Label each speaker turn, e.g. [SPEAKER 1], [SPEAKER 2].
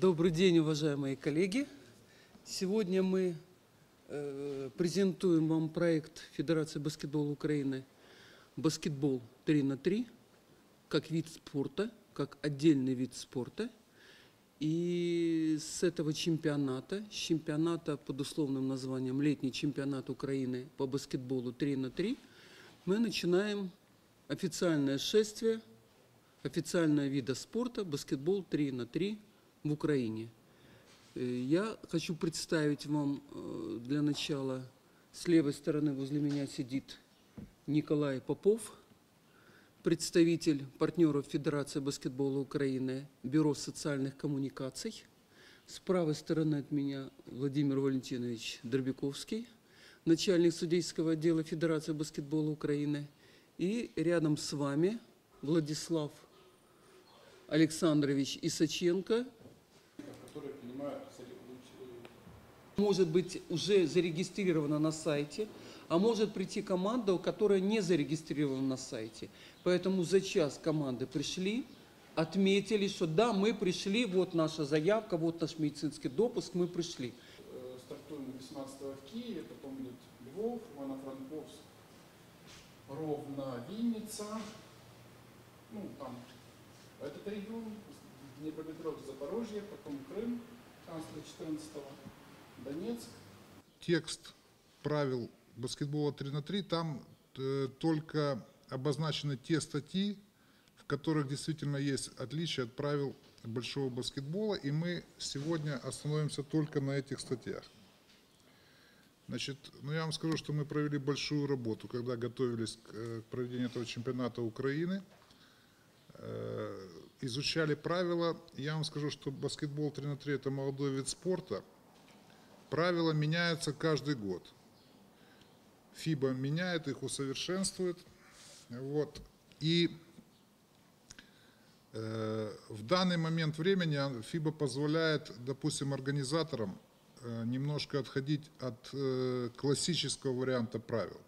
[SPEAKER 1] Добрый день, уважаемые коллеги. Сегодня мы э, презентуем вам проект Федерации баскетбола Украины «Баскетбол 3 на 3» как вид спорта, как отдельный вид спорта. И с этого чемпионата, чемпионата под условным названием «Летний чемпионат Украины по баскетболу 3 на 3», мы начинаем официальное шествие официального вида спорта баскетбол 3 на 3 в Украине. Э, Я хочу представить вам э, для начала, с левой стороны возле меня сидит Николай Попов, представитель партнеров Федерации баскетбола Украины, Бюро социальных коммуникаций. С правой стороны от меня Владимир Валентинович Дробяковский, начальник судейского отдела Федерации баскетбола Украины. И рядом с вами Владислав Александрович Исаченко, может быть уже зарегистрирована на сайте, а может прийти команда, которая не зарегистрирована на сайте. Поэтому за час команды пришли, отметили, что да, мы пришли, вот наша заявка, вот наш медицинский допуск, мы пришли.
[SPEAKER 2] Э, Стартуем 18 в Киеве, потом идет Львов, Ивано-Франковск, Ровно, Винница, ну там этот регион, Днепропетровск, Запорожье, потом Крым, канцлер 14 Донецк,
[SPEAKER 3] текст правил баскетбола 3 на 3, там э, только обозначены те статьи, в которых действительно есть отличие от правил большого баскетбола, и мы сегодня остановимся только на этих статьях. Значит, ну я вам скажу, что мы провели большую работу, когда готовились к э, к проведению этого чемпионата Украины, Э, изучали правила. Я вам скажу, что баскетбол 3 на 3 это молодой вид спорта. Правила меняются каждый год. ФИБА меняет их, усовершенствует. Вот. И э, в данный момент времени ФИБА позволяет, допустим, организаторам э, немножко отходить от э, классического варианта правил.